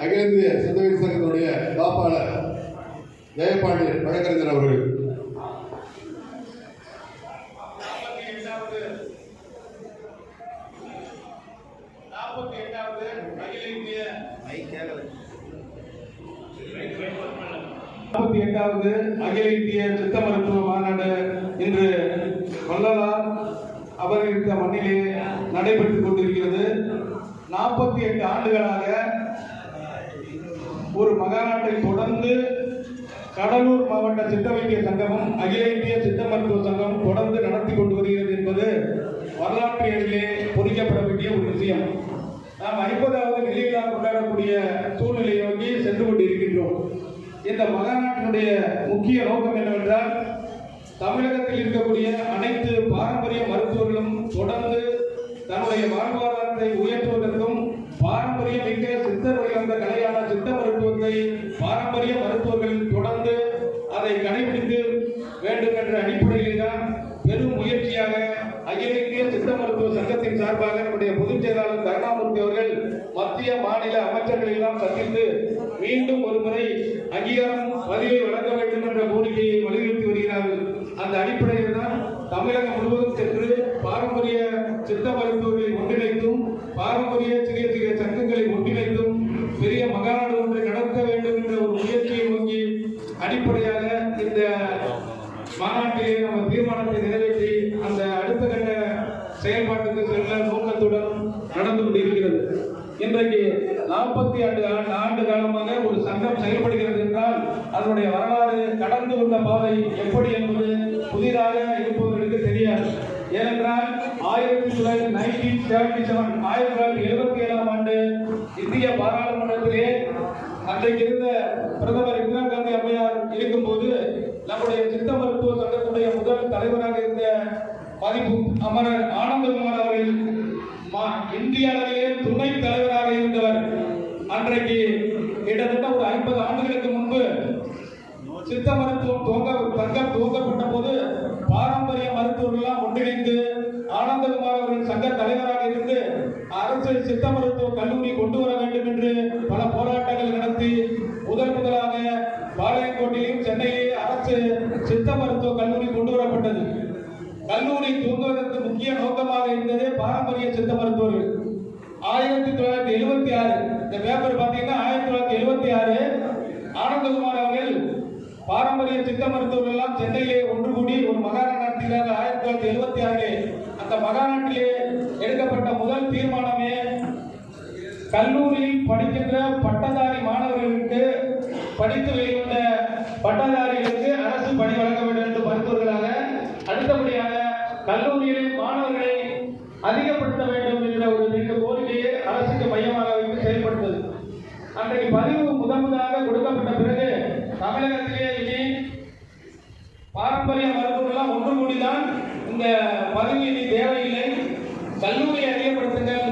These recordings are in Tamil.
அகில இந்திய சித்தவீர் சங்கத்தினுடைய காப்பாளர் ஜெயபாண்டியன் வழக்கறிஞர் அவர்கள். நாற்பத்தி எட்டாவது அகில இந்திய நாற்பத்தி எட்டாவது அகில இந்திய சித்த மருத்துவ மாநாடு இன்று வள்ளலார் அவர் இருக்க மண்ணிலே நடைபெற்றுக் கொண்டிருக்கிறது. நாற்பத்தி எட்டு ஆண்டுகளாக ஒரு மகாநாட்டை தொடர்ந்து கடலூர் மாவட்ட சித்த வைத்திய சங்கமும் அகில இந்திய சித்த மருத்துவ சங்கமும் தொடர்ந்து நடத்தி கொண்டு வருகிறது என்பது வரலாற்று எண்ணிலே பொறிக்கப்பட வேண்டிய ஒரு விஷயம். நாம் ஐம்பதாவது வெள்ளி கொண்டாடக்கூடிய சூழ்நிலையை நோக்கி சென்று கொண்டிருக்கின்றோம். இந்த மகாநாட்டினுடைய முக்கிய நோக்கம் என்னவென்றால் தமிழகத்தில் இருக்கக்கூடிய அனைத்து பாரம்பரிய மருத்துவர்களும் தொடர்ந்து தன்னுடைய வாழ்வாதாரத்தை உயர்த்துவதற்கும் பாரம்பரிய மிக்க சித்தர்கள் வழிவந்த கலையான சித்த மருத்துவத்தை பாரம்பரிய மருத்துவர்கள் தொடர்ந்து அதை கடைபிடித்து வேண்டும் என்ற அடிப்படையில் தான் பெரும் முயற்சியாக அகில இந்திய சித்த மருத்துவ சங்கத்தின் சார்பாக நம்முடைய பொதுச் செயலாளர் கருணாமூர்த்தி அவர்கள் மத்திய மாநில அமைச்சர்களை எல்லாம் சந்தித்து மீண்டும் ஒரு முறை அங்கீகாரம் பதிவை வழங்க வேண்டும் என்ற கோரிக்கையை வலியுறுத்தி வருகிறார்கள். அந்த அடிப்படையில் தான் தமிழகம் முழுவதும் சென்று பாரம்பரிய சித்த மருத்துவர்களை ஒன்றிணைத்தும் பாரம்பரிய சிகிச்சை சங்கங்களை ஒன்றிணைத்தும் பெரிய மகாநாடு ஒன்றை நடத்த வேண்டும் என்ற ஒரு முயற்சியை நோக்கி அடிப்படையாக இந்த மாநாட்டிலே நம்ம தீர்மானத்தை நிறைவேற்றி அந்த அடுத்த கட்ட செயல்பாட்டுக்கு செல்ல நோக்கத்துடன் நடந்து கொண்டிருக்கிறது. இன்றைக்கு நாற்பத்தி ஆண்டு ஆண்டு- ஆண்டு காலமாக ஒரு சங்கம் செயல்படுகிறது என்றால் அதனுடைய வரலாறு கடந்து வந்த பாதை எப்படி என்பது புதிதாக இருப்பவர்களுக்கு தெரியாது. ஏனென்றால் ஆயிரத்தி தொள்ளாயிரத்தி நைன்டீன் செவன்டி செவன் ஆயிரத்தி தொள்ளாயிரத்தி எழுபத்தி ஏழாம் ஆண்டு இந்திய பாராளுமன்றத்திலே அன்றைக்கு இருந்த பிரதமர் இந்திரா காந்தி அம்மையார் இருக்கும்போது நம்முடைய சித்த மருத்துவ சங்கத்துடைய முதல் தலைவராக இருந்த மதிப்பு அமரர் ஆனந்தகுமார் அவர்கள் மா- இந்திய அளவிலே துணை தலைவராக இருந்தவர். அன்றைக்கு கிட்டத்தட்ட ஒரு ஐம்பது ஆண்டுகளுக்கு சித்த மருத்துவம் துவங்க சங்கம் துவங்கப்பட்ட போது பாரம்பரிய மருத்துவர்கள்லாம் ஒன்றிணைந்து ஆனந்தகுமார் அவர்கள் சங்க தலைவராக இருந்து அரசு சித்த மருத்துவ கல்லூரி கொண்டு வர வேண்டும் என்று பல போராட்டங்கள் நடத்தி முதல் முதலாக பாளையங்கோட்டையிலும் சென்னையிலே அரசு சித்த மருத்துவ கல்லூரி கொண்டு வரப்பட்டது. கல்லூரி தூங்குவதற்கு முக்கிய நோக்கமாக இருந்ததே பாரம்பரிய சித்த மருத்துவர்கள். ஆயிரத்தி தொள்ளாயிரத்தி எழுபத்தி ஆறு. இந்த பேப்பர் பார்த்தீங்கன்னா ஆயிரத்தி தொள்ளாயிரத்தி எழுபத்தி ஆறு ஆனந்தகுமார் அவர்கள் பாரம்பரிய சித்த மருத்துவர்கள் எல்லாம் சென்னையிலே ஒன்று கூடி ஒரு மகாநாடு நடத்தினார் ஆயிரத்தி தொள்ளாயிரத்தி எழுபத்தி ஆறிலே அந்த மகாநாட்டிலே எடுக்கப்பட்ட முதல் தீர்மானமே கல்லூரியில் படிக்கின்ற பட்டதாரி மாணவர்களுக்கு படித்து வெளிவந்த பட்டதாரிகளுக்கு அரசு பணி வழங்க வேண்டும் என்று மருத்துவர்களாக அடுத்தபடியாக கல்லூரியில் மாணவர்களை அதிகப்படுத்த வேண்டும் என்ற ஒரு ரெண்டு கோரிக்கையை அரசுக்கு மையமாக வைத்து செயல்படுத்தது. அன்றைக்கு பதிவு முதன்முதலாக கொடுக்கப்பட்ட பிறகு தமிழகத்திலே இனி பாரம்பரிய மருத்துவர்கள்லாம் ஒன்று கூடிதான் இந்த பதவி இனி தேவையில்லை. கல்லூரியை அறியப்படுத்துங்கள்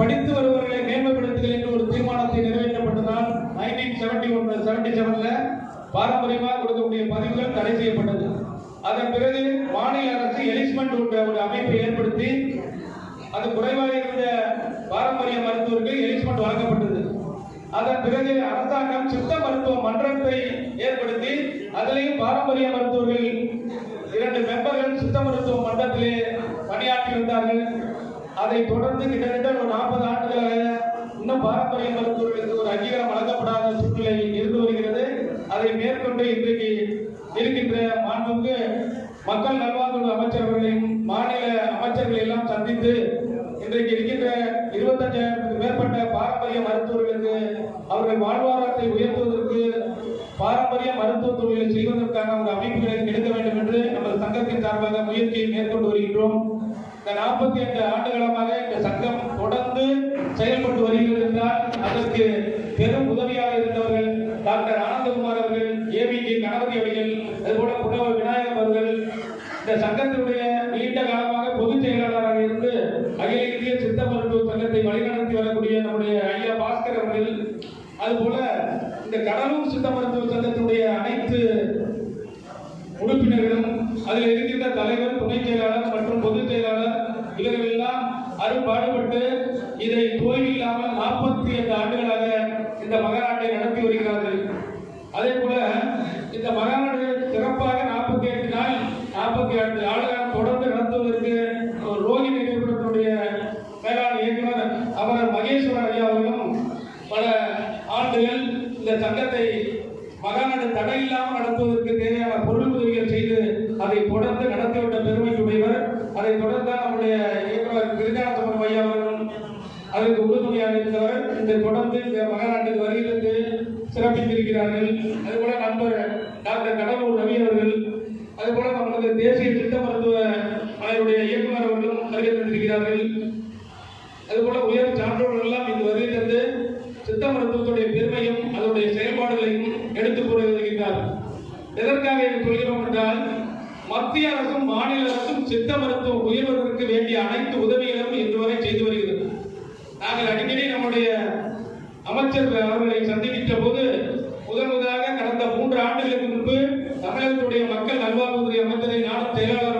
படித்து வருபவர்களை மேன்மைப்படுத்துங்கள் என்று ஒரு தீர்மானத்தை நிறைவேற்றப்பட்டதால் நைன்டீன் செவன்டி ஒன் செவன்டி செவன்ல பாரம்பரியமாக கொடுக்கக்கூடிய பதிவுகள் தடை செய்யப்பட்டது. அதன் பிறகு மாநில அரசு எலிஸ்மெண்ட் என்ற ஒரு அமைப்பை ஏற்படுத்தி அது குறைவாக இருந்த பாரம்பரிய மருத்துவருக்கு எலிஸ்மெண்ட் வழங்கப்பட்டது. அதன் பிறகு அரசாங்கம் சித்த மருத்துவ மன்றத்தை ஏற்படுத்தி அதிலேயும் பாரம்பரிய மருத்துவர்கள் இரண்டு மெம்பர்கள் சித்த மருத்துவ மன்றத்திலே பணியாற்றி வந்தார்கள் அதை தொடர்ந்து கிட்டத்தட்ட ஒரு நாற்பது ஆண்டுகளாக இன்னும் பாரம்பரிய மருத்துவர்களுக்கு ஒரு அங்கீகாரம் வழங்கப்படாத சூழ்நிலை இருந்து வருகிறது. அதை மேற்கொண்டு இன்றைக்கு இருக்கின்ற மாண்புக்கு மக்கள் நல்வாழ்வு அமைச்சர் அவர்களையும் மாநில அமைச்சர்கள் எல்லாம் சந்தித்து இன்றைக்கு இருக்கின்ற இருபத்தஞ்சாயிரத்துக்கு மேற்பட்ட பாரம்பரிய மருத்துவர்களுக்கு அவர்கள் வாழ்வாதாரத்தை உயர்த்துவதற்கு பாரம்பரிய மருத்துவ தொழிலை செய்வதற்கான ஒரு அமைப்புகளை எடுக்க வேண்டும் என்று நமது சங்கத்தின் சார்பாக முயற்சியை மேற்கொண்டு வருகின்றோம். இந்த நாற்பத்தி எட்டு ஆண்டுகளமாக இந்த சங்கம் தொடர்ந்து செயல்பட்டு வருகிறது என்றால் அதற்கு பெரும் உதவியாக இருந்தவர்கள் டாக்டர் ஆனந்தகுமார் அவர்கள் ஏபிஜி கணபதி அவர்கள் அதுபோல புனவர் விநாயகம் அவர்கள் இந்த சங்கத்தினுடைய நீண்ட காலமாக பொதுச் செயலாளராக இருந்து அகில இந்திய சித்த மருத்துவ சங்கத்தை வழிநடத்தி வரக்கூடிய நம்முடைய ஐயா பாஸ்கர் அவர்கள் அதுபோல இந்த கடலூர் சித்த மருத்துவ சங்கத்தினுடைய அனைத்து உறுப்பினர்களும் அதில் இருக்கின்ற தலைவர் துணை செயலாளர் மற்றும் பொதுச் செயலாளர் இவர்கள் எல்லாம் அரும்பாடுபட்டு இதை தோல்வி இல்லாமல் நாற்பத்தி எட்டு ஆண்டுகளாக இந்த மகராட்டை நடத்தி வருகிறார்கள் அதே போல இந்த மகாநாடு சிறப்பாக நாற்பத்தி எட்டு நாள் நாற்பத்தி எட்டு ஆண்டுகள் தொடர்ந்து நடத்துவதற்கு ஒரு ரோகிணி நிறுவனத்தினுடைய மேலாண் இயக்குனர் அவர் மகேஸ்வரன் ஐயா அவர்களும் பல ஆண்டுகள் இந்த சங்கத்தை மகாநாடு தடை இல்லாமல் நடத்துவதற்கு தேவையான பொருள் உதவிகள் செய்து அதை தொடர்ந்து நடத்திவிட்ட பெருமைக்குடையவர் அதை தொடர்ந்து நம்முடைய இயக்குனர் கிருஜானந்தபுரம் ஐயா அவர்களும் அதற்கு உறுதுணையாக இருந்தவர். இந்த தொடர்ந்து இந்த மகாநாட்டுக்கு வருகிறது சிறப்பித்திருக்கிறார்கள். அதுபோல நண்பர் டாக்டர் கடலூர் ரவி அவர்கள் அதுபோல நம்மளுக்கு தேசிய திட்ட மருத்துவ அணையுடைய இயக்குனர் அவர்களும் வருகை தந்திருக்கிறார்கள். அதுபோல உயர் சான்றோர்கள் எல்லாம் இங்கு வருகை தந்து சித்த மருத்துவத்துடைய பெருமையும் அதனுடைய செயல்பாடுகளையும் எடுத்து கூற வருகின்றார் எதற்காக இதை சொல்கிறோம் என்றால் மத்திய அரசும் மாநில அரசும் சித்த மருத்துவம் உயர்வதற்கு வேண்டிய அனைத்து உதவிகளும் இன்று வரை செய்து வருகிறது. நாங்கள் அடிக்கடி நம்முடைய அமைச்சர் அவர்களை சந்திக்கின்ற போது முதன் முதலாக கடந்த மூன்று ஆண்டுகளுக்கு முன்பு தமிழகத்துடைய மக்கள் நல்வாழ்வுத்துறை அமைச்சரை நானும் செயலாளர்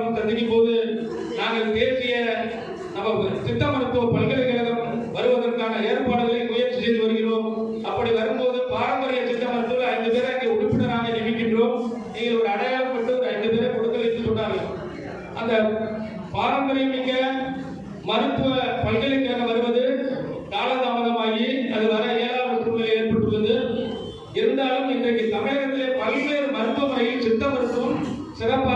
பாரம்பரிய திட்ட மருத்துவர் ஐந்து பேரை இங்கே உறுப்பினராக நியமிக்கின்றோம். நீங்கள் ஒரு அடையாளம் பெற்று ஒரு ஐந்து பேரை கொடுக்கல் என்று சொன்னார்கள் அந்த பாரம்பரியமிக்க மருத்துவ பல்கலைக்கழகம் வருவது காலதாமதமாகி அது வர ஏழாவது சூழ்நிலை ஏற்பட்டுள்ளது. இருந்தாலும் இன்றைக்கு தமிழகத்திலே பல்வேறு மருத்துவமனையில் சித்த மருத்துவம் சிறப்பாக